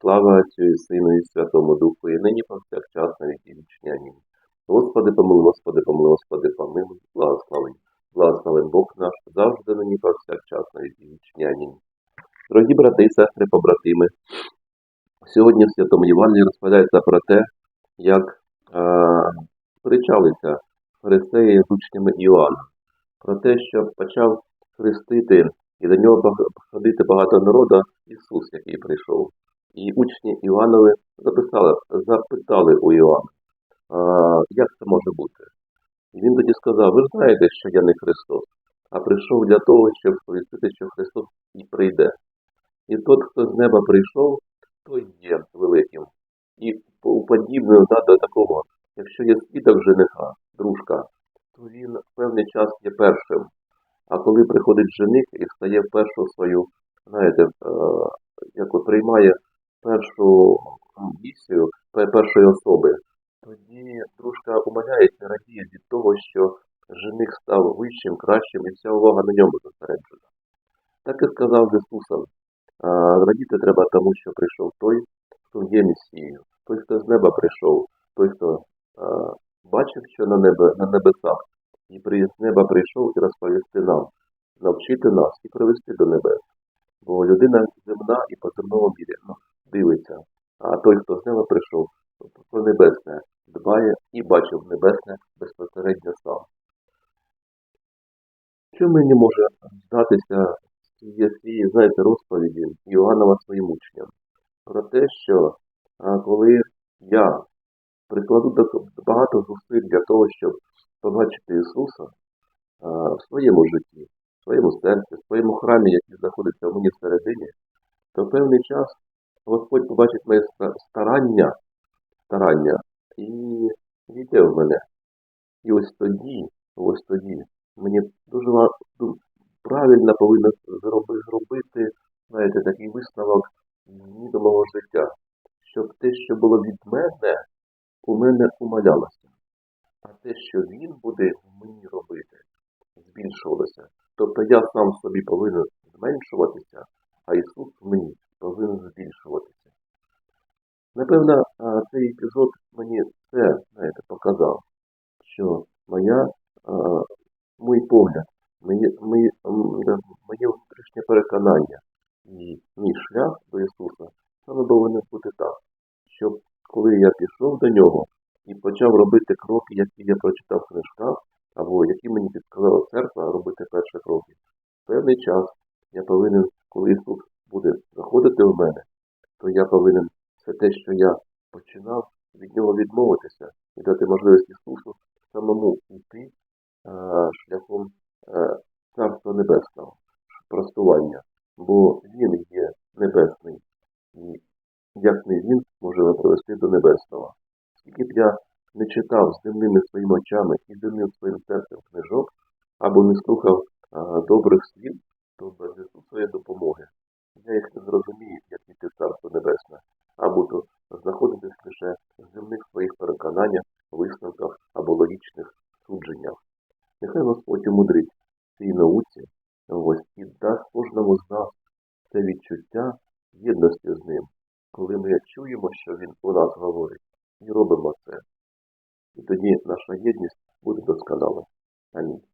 Слава Отцю і Сину і Святому Духу, і нині повсякчас на віки вічні. Амінь. Господи, помилуй, Господи, помилуй, Господи, помилуй, благослови. Благословен Бог наш, завжди нині повсякчас на віки вічні. Амінь. Дорогі брати і сестри, побратими, сьогодні в Святому Євангелії розповідається про те, як е, сперечалися фарисеї з учнями Іоанна, про те, що почав хрестити і до нього ходити багато народу Ісус, який прийшов. І учні Іоаннови записали, запитали у Іоанна, як це може бути? І він тоді сказав, ви знаєте, що я не Христос, а прийшов для того, щоб сповістити, що Христос і прийде. І тот, хто з неба прийшов, той є великим. І уподібнив да, до такого, якщо є свідок жениха, дружка, то він певний час є першим. А коли приходить жених і стає першу свою, знаєте, е, як приймає першу місію першої особи, тоді дружка умиляється, радіє від того, що жених став вищим, кращим, і вся увага на ньому зосереджена. Так і сказав Ісусом. Радіти треба тому, що прийшов той, хто є Месією, той, хто з неба прийшов, той, хто а, бачив, що на, небе, на небесах, і з неба прийшов і розповісти нам, навчити нас і привести до небес. Бо людина земна і по земному мірі дивиться, а той, хто з неба прийшов, про небесне дбає і бачив небесне безпосередньо сам. Що мені може здатися з цієї, знаєте, розповіді Іоаннова своїм учням? Про те, що коли я прикладу багато зусиль для того, щоб побачити Ісуса в своєму житті, в своєму серці, в своєму храмі, який знаходиться в мені всередині, то певний час Господь побачить моє старання, старання і війде в мене. І ось тоді, ось тоді, мені дуже правильно повинно зроби- зробити, знаєте, такий висновок мого життя, щоб те, що було від мене, у мене умалялося. А те, що він буде мені робити, збільшувалося. Тобто я сам собі повинен зменшуватися, а Ісус мені повинен збільшуватися. Напевно, цей епізод мені це, знаєте, показав, що моя, мій погляд, моє внутрішнє переконання і мій шлях до Ісуса саме повинен бути так, щоб коли я пішов до нього і почав робити кроки, які я прочитав в книжках, або які мені підказала церква робити перші кроки, в певний час я повинен, коли Ісус буде заходити в мене, то я повинен все те, що я починав, від нього відмовитися і дати можливість Ісусу самому йти е, шляхом е, Царства Небесного, простування, бо Він є небесний, і як не Він може привести до небесного. Скільки б я не читав земними своїми очами і земним своїм серцем книжок, або не слухав а, добрих слів, то без Ісусової допомоги я їх не зрозумію, як іти в Царство Небесне, а буду знаходитись лише в земних своїх переконаннях, висновках або логічних судженнях. Нехай Господь умудрить в цій науці ось, і дасть кожному з нас це відчуття єдності з ним, коли ми чуємо, що Він у нас говорить, і робимо це. І тоді наша єдність буде досконала. Амінь.